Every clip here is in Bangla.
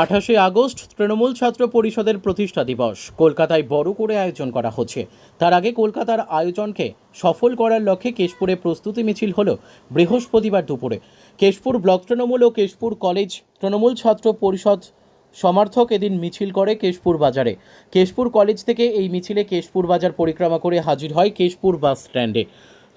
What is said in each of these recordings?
আঠাশে আগস্ট তৃণমূল ছাত্র পরিষদের প্রতিষ্ঠা দিবস। কলকাতায় বড় করে আয়োজন করা হচ্ছে। তার আগে কলকাতার আয়োজনকে সফল করার লক্ষ্যে কেশপুরে প্রস্তুতি মিছিল হলো বৃহস্পতিবার দুপুরে। কেশপুর ব্লক তৃণমূল ও কেশপুর কলেজ তৃণমূল ছাত্র পরিষদ সমর্থক এদিন মিছিল করে কেশপুর বাজারে। কেশপুর কলেজ থেকে এই মিছিলে কেশপুর বাজার পরিক্রমা করে হাজির হয় কেশপুর বাস স্ট্যান্ডে।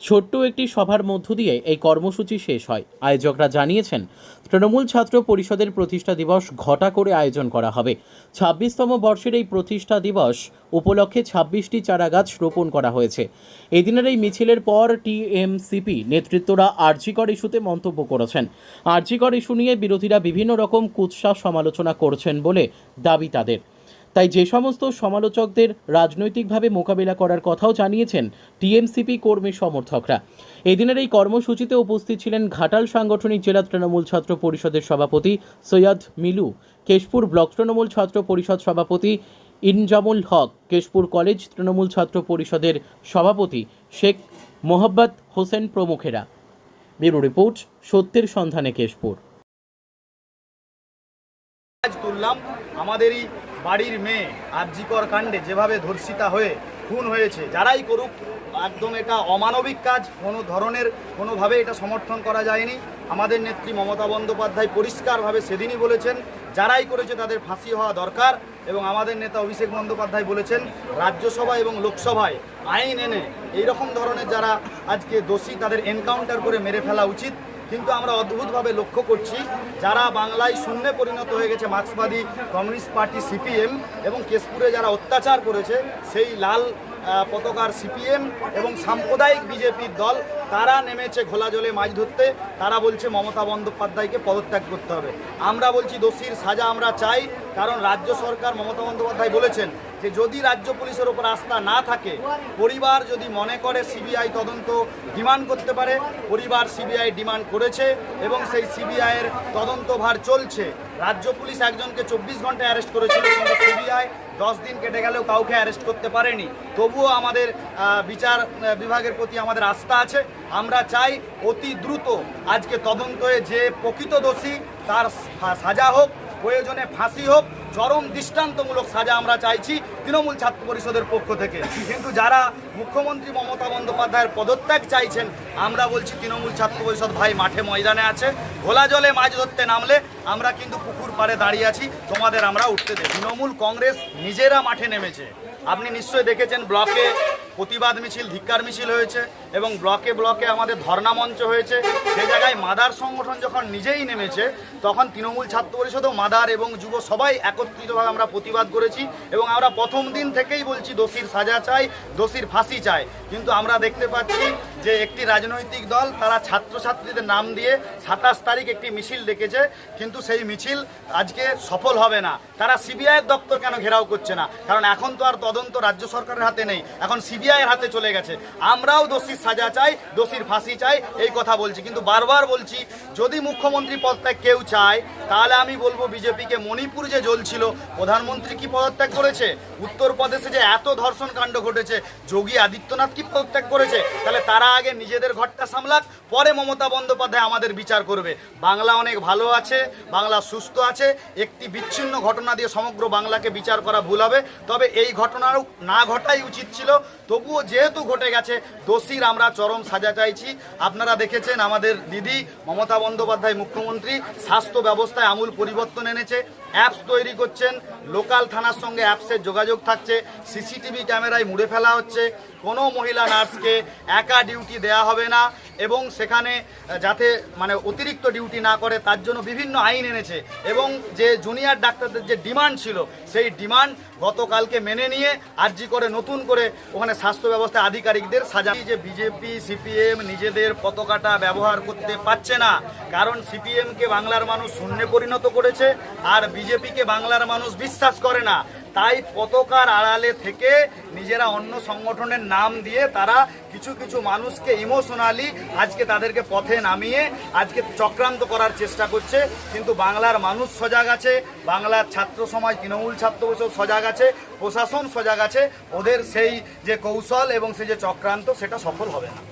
ছোট্ট একটি সভার মধ্য দিয়ে এই কর্মসূচি শেষ হয়। আয়োজকরা জানিয়েছেন, তৃণমূল ছাত্র পরিষদের প্রতিষ্ঠা দিবস ঘটা করে আয়োজন করা হবে। ছাব্বিশতম বর্ষের এই প্রতিষ্ঠা দিবস উপলক্ষে ছাব্বিশটি চারাগাছ রোপণ করা হয়েছে। এদিনের এই মিছিলের পর টিএমসিপি নেতৃত্বরা আর্জিকর ইস্যুতে মন্তব্য করেছেন। আর্জিকর ইস্যু নিয়ে বিরোধীরা বিভিন্ন রকম কুৎসা সমালোচনা করছেন বলে দাবি তাদের। তাই যে সমস্ত সমালোচকদের রাজনৈতিকভাবে মোকাবিলা করার কথাও জানিয়েছেন টিএমসিপি কর্মী সমর্থকরা। এদিনের এই কর্মসূচিতে উপস্থিত ছিলেন ঘাটাল সাংগঠনিক জেলা তৃণমূল ছাত্র পরিষদের সভাপতি সৈয়দ মিলু, কেশপুর ব্লক তৃণমূল ছাত্র পরিষদ সভাপতি ইনজামুল হক, কেশপুর কলেজ তৃণমূল ছাত্র পরিষদের সভাপতি শেখ মোহাম্মদ হোসেন প্রমুখেরা। ব্যুরো রিপোর্ট, সত্যের সন্ধানে কেশপুর। আজ তুললাম আমাদেরই বাড়ির মেয়ে আরজিকর কাণ্ডে যেভাবে ধর্ষিতা হয়ে খুন হয়েছে, যারাই করুক, একদম এটা অমানবিক কাজ। কোনো ধরনের, কোনোভাবে এটা সমর্থন করা যায়নি। আমাদের নেত্রী মমতা বন্দ্যোপাধ্যায় পরিষ্কারভাবে সেদিনই বলেছেন, যারাই করেছে তাদের ফাঁসি হওয়া দরকার এবং আমাদের নেতা অভিষেক বন্দ্যোপাধ্যায় বলেছেন, রাজ্যসভা এবং লোকসভায় আইন এনে এইরকম ধরনের যারা আজকে দোষী, তাদের এনকাউন্টার করে মেরে ফেলা উচিত। কিন্তু আমরা অদ্ভুতভাবে লক্ষ্য করছি যারা বাংলায় শূন্যে পরিণত হয়ে গেছে মার্ক্সবাদী কমিউনিস্ট পার্টি সিপিএম এবং কেশপুরে যারা অত্যাচার করেছে, সেই লাল পতাকার সিপিএম এবং সাম্প্রদায়িক বিজেপির দল, তারা নেমেছে ঘোলা জলে মাছ ধরতে, তারা বলছে মমতা বন্দ্যোপাধ্যায়কে পদত্যাগ করতে হবে। আমরা বলছি দোষীর সাজা আমরা চাই, কারণ রাজ্য সরকার মমতা বন্দ্যোপাধ্যায় বলেছেন যে যদি রাজ্য পুলিশের ওপর আস্থা না থাকে, পরিবার যদি মনে করে সিবিআই তদন্ত ডিমান্ড করতে পারে, পরিবার সিবিআই ডিমান্ড করেছে এবং সেই সিবিআইয়ের তদন্তভার চলছে। রাজ্য পুলিশ একজনকে চব্বিশ ঘন্টায় অ্যারেস্ট করেছিল কিন্তু সিবিআই দশ দিন কেটে গেলেও কাউকে অ্যারেস্ট করতে পারেনি। তবুও আমাদের বিচার বিভাগের প্রতি আমাদের আস্থা আছে। আমরা চাই অতি দ্রুত আজকে তদন্ত যে প্রকৃত দোষী তার সাজা হোক। প্রয়োজনে ফাঁসি হোক, চরম দৃষ্টান্তমূলক সাজা আমরা চাইছি তৃণমূল ছাত্র পরিষদের পক্ষ থেকে। কিন্তু যারা মুখ্যমন্ত্রী মমতা বন্দ্যোপাধ্যায়ের পদত্যাগ চাইছেন, আমরা বলছি তৃণমূল ছাত্র পরিষদ ভাই মাঠে ময়দানে আছে, ঘোলা জলে মাছ ধরতে নামলে আমরা কিন্তু পুকুর পাড়ে দাঁড়িয়ে আছি, তোমাদের আমরা উঠতে দেব। তৃণমূল কংগ্রেস নিজেরা মাঠে নেমেছে। আপনি নিশ্চয়ই দেখেছেন, ব্লকে প্রতিবাদ মিছিল, ধিক্কার মিছিল হয়েছে। এবং ব্লকে ব্লকে আমাদের ধর্ণা মঞ্চ হয়েছে। সে জায়গায় মাদার সংগঠন যখন নিজেই নেমেছে, তখন তৃণমূল ছাত্র পরিষদ মাদার এবং যুব সবাই একত্রিতভাবে আমরা প্রতিবাদ করেছি এবং আমরা প্রথম দিন থেকেই বলছি, দোষীর সাজা চাই, দোষীর ফাঁসি চাই। কিন্তু আমরা দেখতে পাচ্ছি যে একটি রাজনৈতিক দল, তারা ছাত্রছাত্রীদের নাম দিয়ে সাতাশ তারিখ একটি মিছিল ডেকেছে। কিন্তু সেই মিছিল আজকে সফল হবে না। তারা সিবিআইয়ের দপ্তর কেন ঘেরাও করছে না? কারণ এখন তো আর তদন্ত রাজ্য সরকারের হাতে নেই। এখন সিবিআইয়ের হাতে চলে গেছে। আমরাও দোষীর সাজা চাই, দোষীর ফাঁসি চাই, এই কথা বলছি। কিন্তু বারবার বলছি, যদি মুখ্যমন্ত্রী পদত্যাগ কেউ চায়, তাহলে আমি বলব বিজেপিকে মণিপুর যে জ্বলছিল, প্রধানমন্ত্রী কি পদত্যাগ করেছে? উত্তরপ্রদেশে যে এত ধর্ষণ কাণ্ড ঘটেছে, যোগী আদিত্যনাথ কি পদত্যাগ করেছে? তাহলে তারা আগে নিজেদের ঘরটা সামলাক, পরে মমতা বন্দ্যোপাধ্যায় আমাদের বিচার করবে। বাংলা অনেক ভালো আছে, বাংলা সুস্থ আছে, একটি বিচ্ছিন্ন ঘটনা দিয়ে সমগ্র বাংলাকে বিচার করা ভুল হবে। তবে এই ঘটনাও না ঘটাই উচিত ছিল, তবুও যেহেতু ঘটে গেছে, দোষীর আমরা চরম সাজা চাইছি। আপনারা দেখেছেন আমাদের দিদি মমতা বন্দ্যোপাধ্যায় মুখ্যমন্ত্রী, স্বাস্থ্য ব্যবস্থায় আমূল পরিবর্তন এনেছে, অ্যাপস তৈরি করছেন, লোকাল থানার সঙ্গে অ্যাপসের যোগাযোগ থাকছে, সিসিটিভি ক্যামেরায় মুড়ে ফেলা হচ্ছে, কোনো মহিলা নার্সকে একা ডিউটি দেয়া হবে না। এবং সেখানে যাতে মানে অতিরিক্ত ডিউটি না করে, তার জন্য বিভিন্ন আইন এনেছে এবং যে জুনিয়র ডাক্তারদের যে ডিমান্ড ছিল, সেই ডিমান্ড গতকালকে মেনে নিয়ে আর্জি করে নতুন করে ওখানে স্বাস্থ্য ব্যবস্থা আধিকারিকদের সাজা। যে বিজেপি সিপিএম নিজেদের পতাকাটা ব্যবহার করতে পারছে না, কারণ সিপিএমকে বাংলার মানুষ শূন্যে পরিণত করেছে, আর বিজেপিকে বাংলার মানুষ বিশ্বাস করে না। তাই পতাকার আড়ালে থেকে নিজেরা অন্য সংগঠনের নাম দিয়ে তারা কিছু কিছু মানুষকে ইমোশনালি আজকে তাদেরকে পথে নামিয়ে আজকে চক্রান্ত করার চেষ্টা করছে। কিন্তু বাংলার মানুষ সজাগ আছে, বাংলার ছাত্র সমাজ, তৃণমূল ছাত্র পরিষদ সজাগ আছে, প্রশাসন সজাগ আছে, ওদের সেই যে কৌশল এবং সেই যে চক্রান্ত, সেটা সফল হবে না।